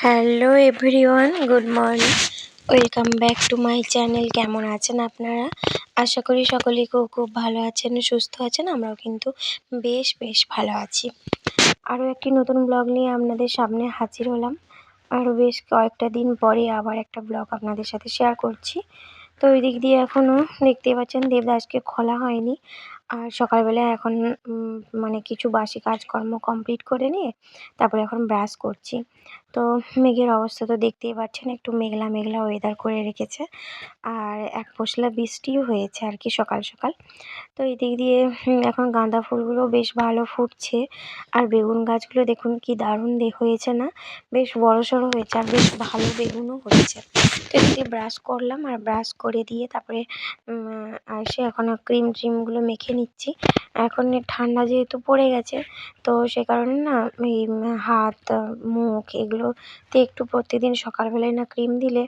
Hello everyone good morning welcome back to my channel কেমন আছেন আপনারা? আশা করি সকলেই খুব খুব ভালো আছেন, সুস্থ আছেন। আমরাও কিন্তু বেশ বেশ ভালো আছি। আরও একটি নতুন ব্লগ নিয়ে আপনাদের সামনে হাজির হলাম। আরও বেশ কয়েকটা দিন পরে আবার একটা ব্লগ আপনাদের সাথে শেয়ার করছি। তো ওই দিক দিয়ে এখনও দেখতেই পাচ্ছেন দেবদাসকে খোলা হয়নি। আর সকালবেলা এখন মানে কিছু বাসি কাজকর্ম কমপ্লিট করে নিয়ে তারপরে এখন ব্রাশ করছি। তো মেঘের অবস্থা তো দেখতেই পাচ্ছেন, একটু মেঘলা মেঘলা ওয়েদার করে রেখেছে। আর এক পশলা বৃষ্টিও হয়েছে আর কি সকাল সকাল। তো এই দিক দিয়ে এখন গাঁদা ফুলগুলো বেশ ভালো ফুটছে। আর বেগুন গাছগুলো দেখুন কি দারুণ হয়েছে না? বেশ বড় সড়ো হয়েছে আর বেশ ভালো বেগুনও হয়েছে। এদিকে ব্রাশ করলাম আর ব্রাশ করে দিয়ে তারপরে এসে এখন ক্রিম ট্রিমগুলো মেখে নিচ্ছি। এখন ঠান্ডা যেহেতু পড়ে গেছে, তো সে কারণে না এই হাত, মুখ এগুলোতে একটু প্রতিদিন সকালবেলায় না ক্রিম দিলে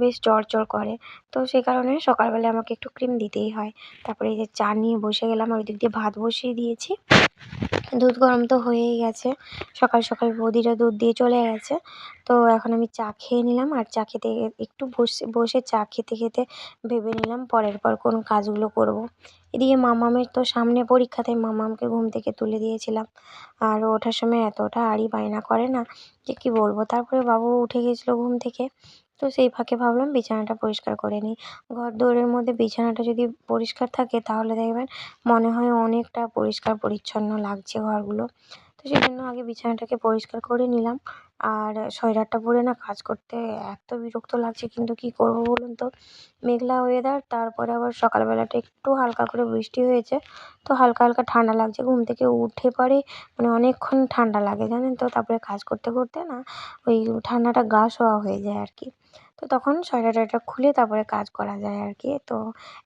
বেশ জ্বর জ্বর করে। তো সে কারণে সকালবেলা আমাকে একটু ক্রিম দিতেই হয়। তারপরে এই যে চা নিয়ে বসে গেলাম, আর ওই দিক দিয়ে ভাত বসিয়ে দিয়েছি। দুধ গরম তো হয়েই গেছে। সকাল সকাল বৌদিরা দুধ দিয়ে চলে গেছে। তো এখন আমি চা খেয়ে নিলাম, আর চা খেতে একটু বসে বসে চা খেতে খেতে ভেবে নিলাম পরের পর কোন কাজগুলো করব। এদিকে মামামের তো সামনে পরীক্ষা মামামকে ঘুম থেকে তুলে দিয়েছিলাম। আর ওঠার সময় এতটা আড়ি বায়না করে না, যে কী বলব? তারপরে বাবু উঠে গেছিল ঘুম থেকে। তো সেই ফাঁকে ভাবলাম বিছানাটা পরিষ্কার করে নিই। ঘর দৌড়ের মধ্যে বিছানাটা যদি পরিষ্কার থাকে তাহলে দেখবেন মনে হয় অনেকটা পরিষ্কার পরিচ্ছন্ন লাগছে ঘরগুলো। তো সেই জন্য আগে বিছানাটাকে পরিষ্কার করে নিলাম। আর সোয়েটারটা পরে না কাজ করতে এত বিরক্ত লাগছে, কিন্তু কী করব বলুন তো? মেঘলা ওয়েদার তারপরে আবার সকালবেলাটা একটু হালকা করে বৃষ্টি হয়েছে, তো হালকা হালকা ঠান্ডা লাগছে, ঘুম থেকে উঠে পরে মানে অনেকক্ষণ ঠান্ডা লাগে জানেন তো, তারপরে কাজ করতে করতে না ওই ঠান্ডাটা গা শোয়া হয়ে যায় আর কি। তো তখন সোয়েটার খুলে তারপরে কাজ করা যায় আর কি, তো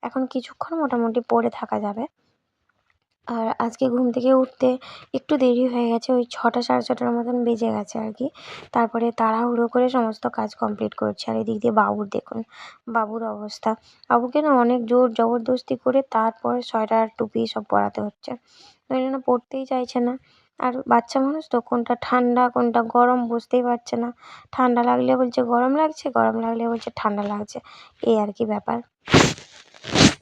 এখন কিছুক্ষণ মোটামুটি পরে থাকা যাবে। আর আজকে ঘুম থেকে উঠতে একটু দেরি হয়ে গেছে, ওই ছটা সাড়ে ছটার মতন বেজে গেছে আর কি। তারপরে তাড়াহুড়ো করে সমস্ত কাজ কমপ্লিট করছে। আর এদিক দিয়ে বাবুর দেখুন, বাবুর অবস্থা। বাবুকে না অনেক জোর জবরদস্তি করে তারপর সোয়েটার, টুপি সব পরাতে হচ্ছে। ওই জন্য পরতেই চাইছে না। আর বাচ্চা মানুষ তো, কোনটা ঠান্ডা, কোনটা গরম বুঝতেই পারছে না। ঠান্ডা লাগলে বলছে গরম লাগছে, গরম লাগলে বলছে ঠান্ডা লাগছে। এই আর কি ব্যাপার।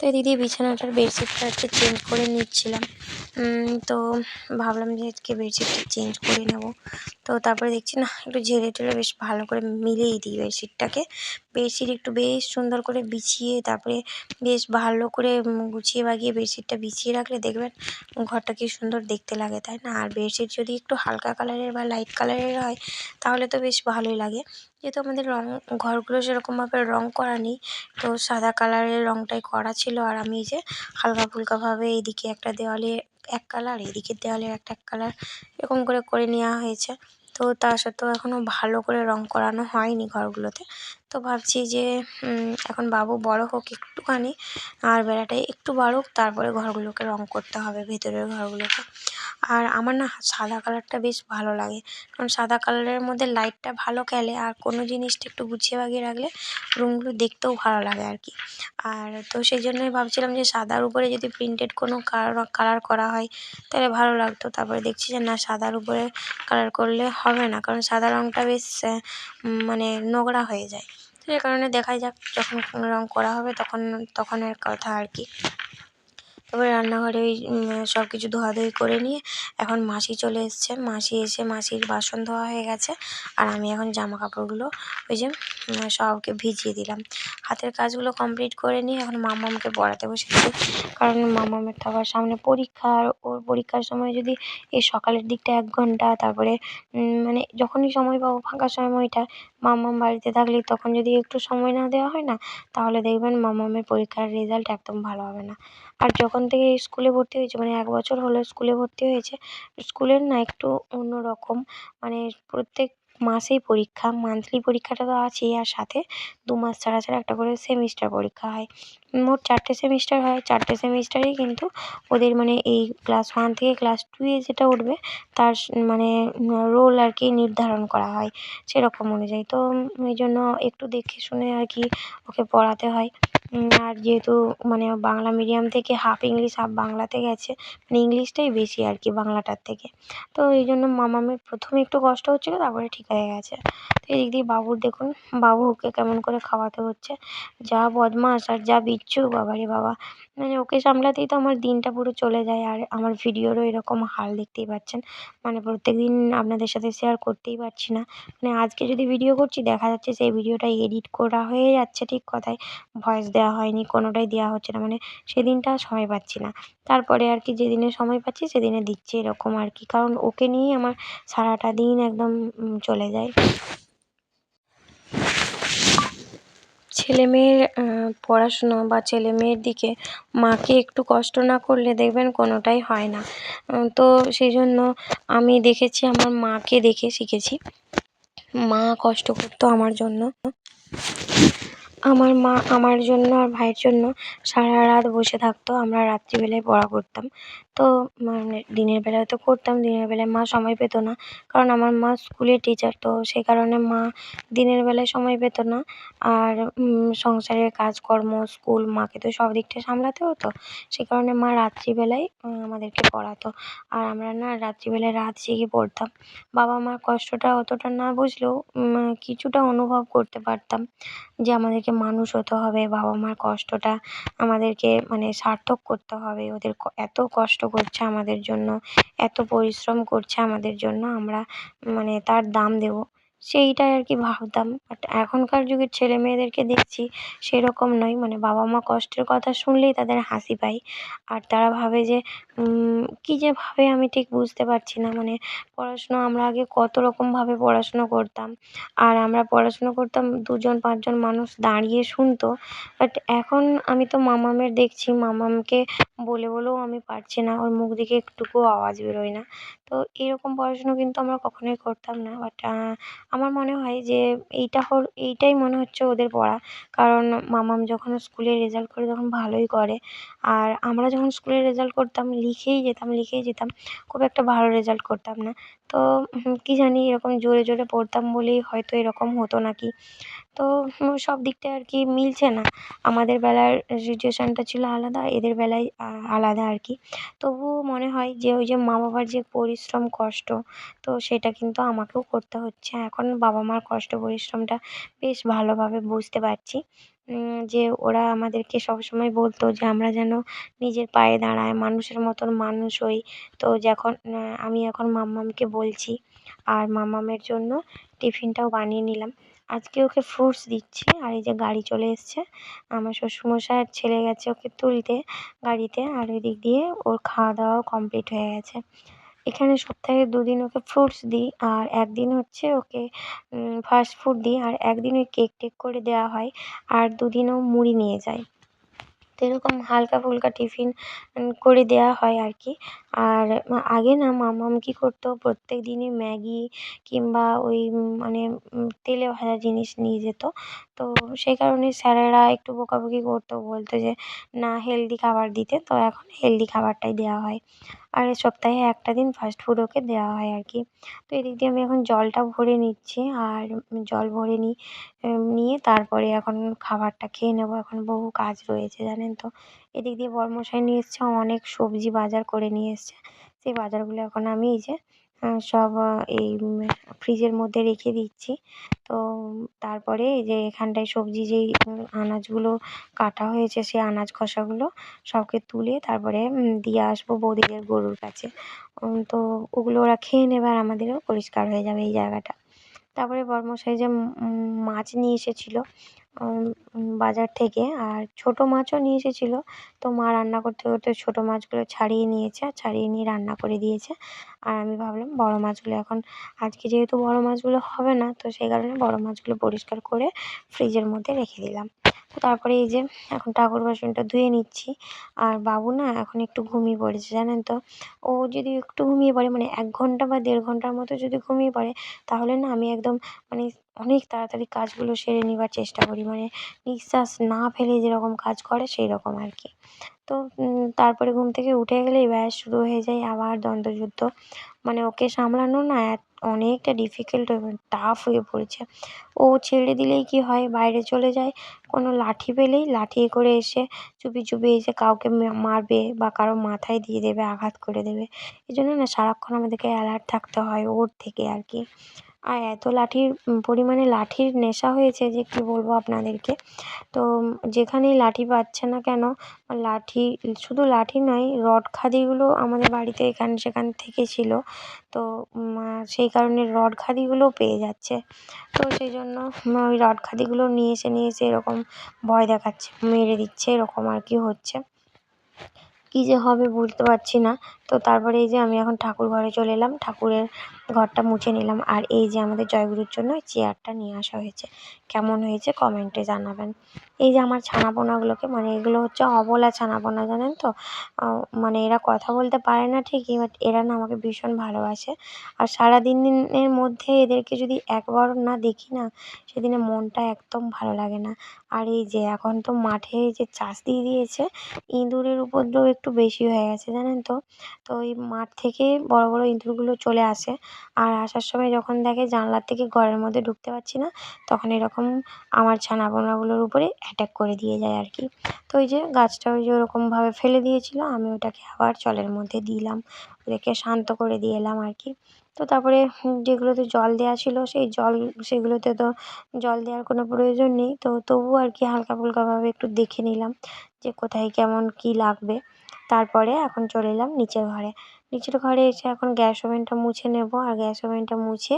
তো দিদি বিছানাটার বেডশিটটা আজকে চেঞ্জ করে নিচ্ছিলাম। তো ভাবলাম যে আজকে বেডশিটটা চেঞ্জ করে নেব। তো তারপরে দেখছি, না, একটু ঝেড়ে টেড়ে বেশ ভালো করে মিলিয়ে দিই বেডশিটটাকে। বেডশিট একটু বেশ সুন্দর করে বিছিয়ে, তারপরে বেশ ভালো করে গুছিয়ে বাগিয়ে বেডশিটটা বিছিয়ে রাখলে দেখবেন ঘরটা কি সুন্দর দেখতে লাগে, তাই না? আর বেডশিট যদি একটু হালকা কালারের বা লাইট কালারের হয়, তাহলে তো বেশ ভালোই লাগে। যেহেতু আমাদের রং, ঘরগুলো সেরকমভাবে রং করা নেই, তো সাদা কালারের রংটাই করা ছিল। আর আমি এই যে হালকা ফুলকাভাবে এইদিকে একটা দেওয়ালে এক কালার, এইদিকে দেওয়ালে একটা এক কালার এরকম করে করে নেওয়া হয়েছে। তো তা সত্ত্বেও এখনও ভালো করে রং করানো হয়নি ঘরগুলোতে। তো ভাবছি যে এখন বাবু বড় হোক একটুখানি, আর বেড়াটা একটু বাড়ুক, তারপরে ঘরগুলোকে রং করতে হবে, ভেতরের ঘরগুলোকে। আর আমার না সাদা কালারটা বেশ ভালো লাগে, কারণ সাদা কালারের মধ্যে লাইটটা ভালো খেলে, আর কোনো জিনিসটা একটু গুছিয়ে বাগিয়ে রাখলে রুমগুলো দেখতেও ভালো লাগে আর কি। আর তো সেই জন্যই ভাবছিলাম যে সাদার উপরে যদি প্রিন্টেড কোনো কালার করা হয়, তাহলে ভালো লাগতো। তারপরে দেখছি যে না, সাদার উপরে কালার করলে হবে না, কারণ সাদা রঙটা বেশ মানে নোংরা হয়ে যায়। তো সে কারণে দেখাই যাক যখন রঙ করা হবে তখন তখনের কথা আর কি। তারপরে রান্নাঘরে ওই সব কিছু ধোয়াধুয়ি করে নিয়ে এখন মাসি চলে এসছে। মাসি এসে মাসির বাসন ধোয়া হয়ে গেছে আর আমি এখন জামা কাপড়গুলো ওই যে সবকে ভিজিয়ে দিলাম। হাতের কাজগুলো কমপ্লিট করে নিয়ে এখন মামামকে পড়াতে বসেছি কারণ মামামের তো আবার সামনে পরীক্ষা আর ওর পরীক্ষার সময় যদি এই সকালের দিকটা এক ঘণ্টা, তারপরে মানে যখনই সময় পাবো ফাঁকা সময়টা মামাম বাড়িতে থাকলে তখন যদি একটু সময় না দেওয়া হয় না, তাহলে দেখবেন মামামের পরীক্ষার রেজাল্ট একদম ভালো হবে না। আর যখন থেকে স্কুলে ভর্তি হয়েছে মানে এক বছর হলো স্কুলে ভর্তি হয়েছে, স্কুলের না একটু অন্য রকম মানে প্রত্যেক মাসেই পরীক্ষা মান্থলি পরীক্ষাটা তো আছেই, আর সাথে দু মাস ছাড়া ছাড়া একটা করে সেমিস্টার পরীক্ষা হয়। মোট চারটে সেমিস্টার হয়, চারটে সেমিস্টারেই কিন্তু ওদের মানে এই ক্লাস ওয়ান থেকে ক্লাস টুয়ে যেটা উঠবে, তার মানে রোল আর কি নির্ধারণ করা হয়, সেরকম অনুযায়ী। তো এই জন্য একটু দেখে শুনে আর কি ওকে পড়াতে হয়। আর যেহেতু মানে বাংলা মিডিয়াম থেকে হাফ ইংলিশ হাফ বাংলাতে গেছে মানে ইংলিশটাই বেশি আর কি বাংলাটার থেকে। তো এই জন্য মামামের প্রথমে একটু কষ্ট হচ্ছিল, তারপরে ঠিক হয়ে গেছে। তো এদিক দিয়ে বাবুর দেখুন, বাবু ওকে কেমন করে খাওয়াতে হচ্ছে। যা বদমাশ আর যা বিচ্ছু বাবা রে বাবা। মানে ওকে সামলাতেই তো আমার দিনটা পুরো চলে যায়, আর আমার ভিডিওরও এরকম হাল দেখতেই পাচ্ছেন। মানে প্রত্যেক দিন আপনাদের সাথে শেয়ার করতেই পারছি না। মানে আজকে যদি ভিডিও করছি, দেখা যাচ্ছে সেই ভিডিওটা এডিট করা হয়ে যাচ্ছে ঠিক কথায়। ভয়েস দেওয়া হয়নি, কোনোটাই দেওয়া হচ্ছে না। মানে সেদিনটা সময় পাচ্ছি না। তারপরে আর কি যেদিনে সময় পাচ্ছি সেদিনে দিচ্ছি এরকম আর কি। কারণ ওকে নিয়েই আমার সারাটা দিন একদম চলে যায়। ছেলে মেয়ের পড়াশুনো বা ছেলে মেয়ের দিকে মাকে একটু কষ্ট না করলে দেখবেন কোনোটাই হয় না। তো সেই জন্য আমি দেখেছি, আমার মাকে দেখে শিখেছি। মা কষ্ট করতো আমার জন্য। আমার মা আমার জন্য আর ভাইয়ের জন্য সারা রাত বসে থাকতো। আমরা রাত্রিবেলায় পড়া করতাম। তো মানে দিনের বেলায় তো করতাম, দিনের বেলায় মা সময় পেত না। কারণ আমার মা স্কুলের টিচার তো সেই কারণে মা দিনের বেলায় সময় পেত না। আর সংসারের কাজকর্ম, স্কুল, মাকে তো সব দিকটা সামলাতে হতো। সে কারণে মা রাত্রিবেলায় আমাদেরকে পড়াতো। আর আমরা না রাত্রিবেলায় রাত জেগে পড়তাম। বাবা মার কষ্টটা অতটা না বুঝলেও কিছুটা অনুভব করতে পারতাম। যে আমাদেরকে মানুষ হতে হবে বাবা মার কষ্টটা আমাদেরকে মানে সার্থক করতে হবে। ওদের এত কষ্ট করছে আমাদের জন্য, এত পরিশ্রম করছে আমাদের জন্য, আমরা মানে তার দাম দেবো। সেইটাই আর কি ভাবতাম। বাট এখনকার যুগের ছেলে মেয়েদেরকে দেখছি সেরকম নয়। মানে বাবা মা কষ্টের কথা শুনলেই তাদের হাসি পায় আর তারা ভাবে যে কী যে ভাবে আমি ঠিক বুঝতে পারছি না। মানে পড়াশুনো আমরা আগে কত রকমভাবে পড়াশুনো করতাম। আর আমরা পড়াশুনো করতাম দুজন, পাঁচজন মানুষ দাঁড়িয়ে শুনতো। বাট এখন আমি তো মামামের দেখছি। মামামকে বলে বলেও আমি পারছি না। ওর মুখ থেকে একটুকুও আওয়াজ বেরোয় না। তো এরকম পড়াশুনো কিন্তু আমরা কখনোই করতাম না। বাট আমার মনে হয় যে এইটা হল, এইটাই মনে হচ্ছে ওদের পড়া। কারণ মামাম যখন স্কুলে রেজাল্ট করে তখন ভালোই করে। আর আমরা যখন স্কুলে রেজাল্ট করতাম, লিখেই যেতাম লিখেই যেতাম, খুব একটা ভালো রেজাল্ট করতাম না। তো কী জানি এরকম জোরে জোরে পড়তাম বলেই হয়তো এরকম হতো নাকি। তো সব দিকটায় আর কি মিলছে না। আমাদের বেলার সিচুয়েশানটা ছিল আলাদা, এদের বেলায় আলাদা আর কি তবুও মনে হয় যে, ওই যে মা বাবার যে পরিশ্রম, কষ্ট, তো সেটা কিন্তু আমাকেও করতে হচ্ছে। এখন বাবা মার কষ্ট, পরিশ্রমটা বেশ ভালোভাবে বুঝতে পারছি। যে ওরা আমাদেরকে সবসময় বলতো যে, আমরা যেন নিজের পায়ে দাঁড়াই, মানুষের মতন মানুষ হই। তো যখন আমি এখন মাম্মামকে বলছি, আর মাম্মামের জন্য টিফিনটাও বানিয়ে নিলাম। আজকে ওকে ফ্রুটস দিচ্ছি, আর এই যে গাড়ি চলে এসছে। আমার শ্বশুরমশাই আর ছেলে গেছে ওকে তুলতে গাড়িতে, আর ওই দিক দিয়ে ওর খাওয়া দাওয়াও কমপ্লিট হয়ে গেছে। এখানে সপ্তাহে দুদিন ওকে ফ্রুটস দিই, আর একদিন হচ্ছে ওকে ফাস্ট ফুড দিই, আর একদিন ওই কেক টেক করে দেওয়া হয়, আর দুদিনও মুড়ি নিয়ে যায়। তো এরকম হালকা ফুলকা টিফিন করে দেওয়া হয় আর কি। আর আগে না মামাম কী করতো, প্রত্যেক দিনই ম্যাগি কিংবা ওই মানে তেলে ভাজা জিনিস নিয়ে যেত। তো সেই কারণে স্যারেরা একটু বকাবকি করতো, বলতো যে, না হেলদি খাবার দিতে। তো এখন হেলদি খাবারটাই দেওয়া হয়। আর সপ্তাহে একটা দিন ফাস্ট ফুড ওকে দেওয়া হয় আর কি। তো এদিক দিয়ে আমি এখন জলটা ভরে নিচ্ছি আর জল ভরে নিই নিয়ে তারপরে এখন খাবারটা খেয়ে নেব। এখন বহু কাজ রয়েছে, জানেন তো। এদিক দিয়ে বরমশাই নিয়ে এসছে অনেক সবজি বাজার করে নিয়ে এসছে। সেই বাজারগুলো এখন আমি এই যে সব এই ফ্রিজের মধ্যে রেখে দিচ্ছি। তো, তারপরে এই যে এখানটায় সবজি যেই আনাজগুলো কাটা হয়েছে, সেই আনাজ খোসাগুলো সবকে তুলে তারপরে দিয়ে আসব বৌদিদের গরুর কাছে। তো ওগুলো ওরা খেয়ে নেবে আর আমাদেরও পরিষ্কার হয়ে যাবে এই জায়গাটা। তারপরে বড়মশাই যে মাছ নিয়ে এসেছিল বাজার থেকে, আর ছোটো মাছও নিয়ে এসেছিল। তো মা রান্না করতে করতে ছোটো মাছগুলো ছাড়িয়ে নিয়েছে আর ছাড়িয়ে নিয়ে রান্না করে দিয়েছে। আর আমি ভাবলাম বড় মাছগুলো এখন, আজকে যেহেতু বড় মাছগুলো হবে না, তো সেই কারণে বড় মাছগুলো পরিষ্কার করে ফ্রিজের মধ্যে রেখে দিলাম। তারপরে এই যে এখন ঠাকুর বাসনটা ধুয়ে নিচ্ছি। আর বাবু না এখন একটু ঘুমিয়ে পড়েছে, জানেন তো? ও যদি একটু ঘুমিয়ে পড়ে মানে এক ঘণ্টা বা দেড় ঘণ্টার মতো যদি ঘুমিয়ে পড়ে, তাহলে না আমি একদম মানে অনেক তাড়াতাড়ি কাজগুলো সেরে নেবার চেষ্টা করি। মানে নিঃশ্বাস না ফেলে যেরকম কাজ করে সেই রকম আর কি। তো তারপরে ঘুম থেকে উঠে গেলেই ব্যাস শুরু হয়ে যায় আবার দ্বন্দ্বযুদ্ধ। মানে ওকে সামলানো না অনেকটা ডিফিকাল্ট হয়ে টাফ হয়ে পড়েছে। ও ছেড়ে দিলেই কী হয়? বাইরে চলে যায়। কোনো লাঠি পেলেই লাঠি করে এসে চুপি চুপি এসে কাউকে মারবে বা কারও মাথায় দিয়ে দেবে, আঘাত করে দেবে। এই জন্য না সারাক্ষণ আমাদেরকে অ্যালার্ট থাকতে হয় ওর থেকে আর কি। আর এত লাঠির পরিমাণে লাঠির নেশা হয়েছে যে কী বলব আপনাদেরকে? তো যেখানেই লাঠি পাচ্ছে না কেন, লাঠি, শুধু লাঠি নয়, রড খাদিগুলো আমাদের বাড়িতে এখান সেখান থেকে ছিল। তো সেই কারণে রড খাদিগুলোও পেয়ে যাচ্ছে। তো সেই জন্য ওই রড খাদিগুলো নিয়ে এসে নিয়ে এসে এরকম ভয় দেখাচ্ছে, মেরে দিচ্ছে, এরকম আর কি হচ্ছে। কী যে হবে বুঝতে পারছি না। তো তারপরে এই যে আমি এখন ঠাকুর ঘরে চলে এলাম, ঠাকুরের ঘরটা মুছে নিলাম। আর এই যে আমাদের জয়গুরুর জন্য চেয়ারটা নিয়ে আসা হয়েছে। কেমন হয়েছে কমেন্টে জানাবেন। এই যে আমার ছানাপোনাগুলোকে মানে এগুলো হচ্ছে অবলা ছানাপোনা, জানেন তো? মানে এরা কথা বলতে পারে না ঠিকই, বাট এরা না আমাকে ভীষণ ভালোবাসে। আর সারা দিনের মধ্যে এদেরকে যদি একবার না দেখি না, সেদিনে মনটা একদম ভালো লাগে না। আর এই যে এখন তো মাঠে যে চাষ দিয়ে দিয়েছে, ইঁদুরের উপদ্রব একটু বেশি হয়ে গেছে, জানেন তো? তো ওই মাঠ থেকে বড় বড় ইঁদুরগুলো চলে আসে। আর আসার সময় যখন দেখে জানলার থেকে ঘরের মধ্যে ঢুকতে পারছি না, তখন এরকম আমার ছানাপোনাগুলোর উপরে অ্যাটাক করে দিয়ে যায় আর কি। তো ওই যে গাছটা ওই যে ওরকমভাবে ফেলে দিয়েছিল, আমি ওটাকে আবার জলের মধ্যে দিলাম। ওদেরকে শান্ত করে দিয়ে এলাম আর কি। তো তারপরে যেগুলোতে জল দেওয়া ছিল, সেই জল, সেগুলোতে তো জল দেওয়ার কোনো প্রয়োজন নেই। তো তবুও আর কি হালকা ফুলকাভাবে একটু দেখে নিলাম যে কোথায় কেমন কী লাগবে। তারপরে এখন চলে এলাম নিচের ঘরে। নিচের ঘরে এসে এখন গ্যাস ওভেনটা মুছে নেব। আর গ্যাস ওভেনটা মুছে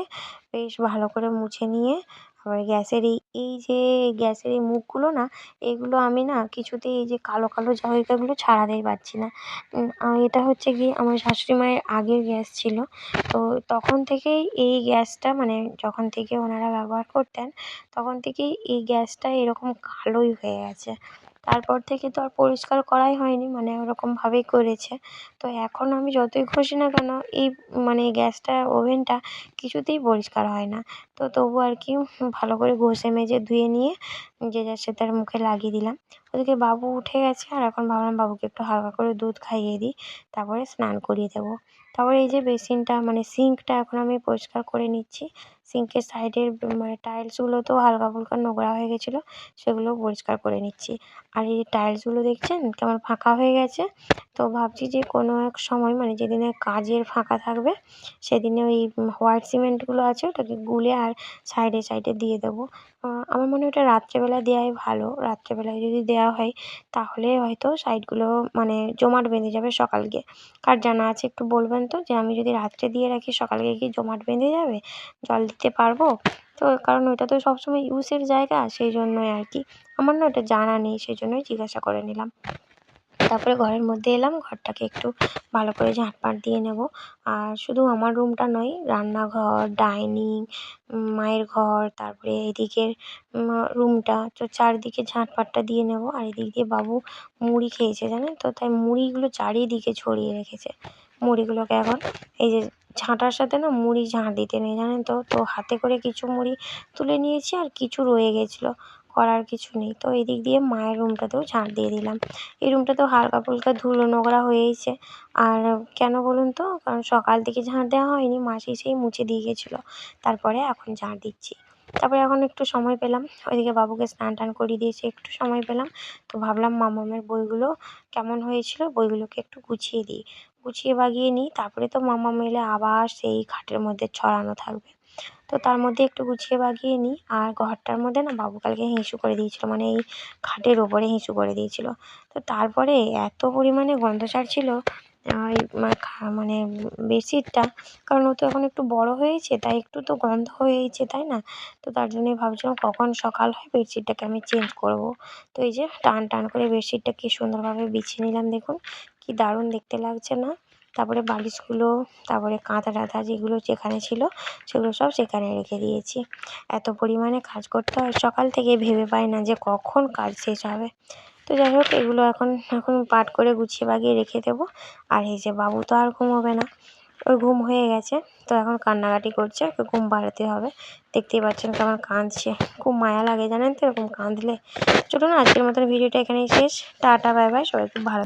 বেশ ভালো করে মুছে নিয়ে আবার গ্যাসের এই এই যে গ্যাসের এই মুখগুলো না, এগুলো আমি না কিছুতেই এই যে কালো কালো জায়গাগুলো ছাড়াতেই পারছি না। এটা হচ্ছে কি আমার শাশুড়ি মায়ের আগের গ্যাস ছিল। তো তখন থেকেই এই গ্যাসটা মানে যখন থেকে ওনারা ব্যবহার করতেন, তখন থেকেই এই গ্যাসটা এরকম কালোই হয়ে গেছে। তারপর থেকে তো আর পরিষ্কার করাই হয়নি মানে ওরকমভাবেই করেছে। তো এখন আমি যতই ঘষি না কেন, এই মানে গ্যাসটা, ওভেনটা কিছুতেই পরিষ্কার হয় না। তো তবু আর কি ভালো করে ঘষে মেজে ধুয়ে নিয়ে যে যার সে তার মুখে লাগিয়ে দিলাম। ওদিকে বাবু উঠে গেছে, আর এখন ভাবলাম বাবুকে একটু হালকা করে দুধ খাইয়ে দিই, তারপরে স্নান করিয়ে দেবো। তারপরে এই যে বেসিনটা মানে সিঙ্কটা এখন আমি পরিষ্কার করে নিচ্ছি। সিঙ্কের সাইডের মানে টাইলসগুলো তো হালকা ফুলকা নোংরা হয়ে গেছিল, সেগুলো পরিষ্কার করে নিচ্ছি। আর এই যে টাইলসগুলো দেখছেন, কেমন ফাঁকা হয়ে গেছে? তো ভাবছি যে কোনো এক সময় মানে যেদিনে কাজের ফাঁকা থাকবে, সেদিনে ওই হোয়াইট সিমেন্টগুলো আছে, ওটাকে গুলে আর সাইডে সাইডে দিয়ে দেবো। আমার মনে হয় ওটা রাত্রেবেলা দেওয়াই ভালো। রাত্রেবেলায় যদি দেওয়া হয়, তাহলে হয়তো সাইডগুলো মানে জমাট বেঁধে যাবে সকাল গিয়ে কার জানা আছে একটু বলবেন তো, যে আমি যদি রাত্রে দিয়ে রাখি সকালে কি জমাট বেঁধে যাবে? জল দিতে পারব? তো কারণ ওইটা তো সবসময় ইউজের জায়গা, সেই জন্যই আর কি। আমার না ওটা জানা নেই, সেই জন্যই জিজ্ঞাসা করে নিলাম। তারপরে ঘরের মধ্যে এলাম, ঘরটাকে একটু ভালো করে ঝাঁটপাট দিয়ে নেব। আর শুধু আমার রুমটা নয়, রান্নাঘর ডাইনিং মায়ের ঘর, তারপরে এদিকের রুমটা তো চারদিকে ঝাঁটপাটটা দিয়ে নেব। আর এদিক দিয়ে বাবু মুড়ি খেয়েছে জানেন তো, তাই মুড়িগুলো চারিদিকে ছড়িয়ে রেখেছে। মুড়িগুলোকে এখন এই যে ঝাঁটার সাথে না মুড়ি ঝাঁট দিতে নেই জানেন তো তো হাতে করে কিছু মুড়ি তুলে নিয়েছি আর কিছু রয়ে গেছিল। করার কিছু নেই। তো এদিক দিয়ে মায়ের রুমটাতেও ঝাঁট দিয়ে দিলাম। এই রুমটাতেও হালকা ফুলকা ধুলো নোংরা হয়েইছে। আর কেন বলুন তো? কারণ সকাল থেকে ঝাঁট দেওয়া হয়নি মাসি সেই মুছে দিয়ে গেছিল। তারপরে এখন ঝাঁট দিচ্ছি। তারপরে এখন একটু সময় পেলাম। ওইদিকে বাবুকে স্নান টান করিয়ে দিয়েছি একটু সময় পেলাম। তো ভাবলাম মামামের বইগুলো কেমন হয়েছিল? বইগুলোকে একটু গুছিয়ে দিই। গুছিয়ে বাগিয়ে নিই। তারপরে তো মামা এলে আবার সেই খাটের মধ্যে ছড়ানো থাকবে। তো তার মধ্যে একটু গুছিয়ে বাগিয়ে নিই। আর ঘরটার মধ্যে না বাবু কালকে করে দিয়েছিলো মানে এই খাটের ওপরে হিসু করে দিয়েছিলো। তো তারপরে এত পরিমাণে গন্ধ ছাড়ছিলো মানে বেডশিটটা। কারণ ও তো এখন একটু বড়ো হয়েছে, তাই একটু তো গন্ধ হয়েইছে তাই না? তো তার জন্যই ভাবছিলাম কখন সকাল হয় বেডশিটটাকে আমি চেঞ্জ করব। তো এই যে টান টান করে বেডশিটটা কি সুন্দরভাবে বিছিয়ে নিলাম, দেখুন। কি দারুণ দেখতে লাগছে না? তারপরে বালিশগুলো, তারপরে কাঁথা টাথা যেগুলো যেখানে ছিল, সেগুলো সব সেখানে রেখে দিয়েছি। এত পরিমাণে কাজ করতে হয়, সকাল থেকে ভেবে পাই না যে কখন কাজ শেষ হবে। তো যাই হোক, এগুলো এখন এখন পাট করে গুছিয়ে বাগিয়ে রেখে দেবো। আর এই যে বাবু তো আর ঘুমোবে না, ওর ঘুম হয়ে গেছে। তো এখন কান্নাকাটি করছে, ওকে ঘুম পাড়াতে হবে। দেখতেই পাচ্ছেন কেমন কাঁদছে। খুব মায়া লাগে জানেন তো, এরকম কাঁদলে। চলুন আজকের মতন ভিডিওটা এখানেই শেষ। টাটা, বাই বাই, সবাই খুব ভালো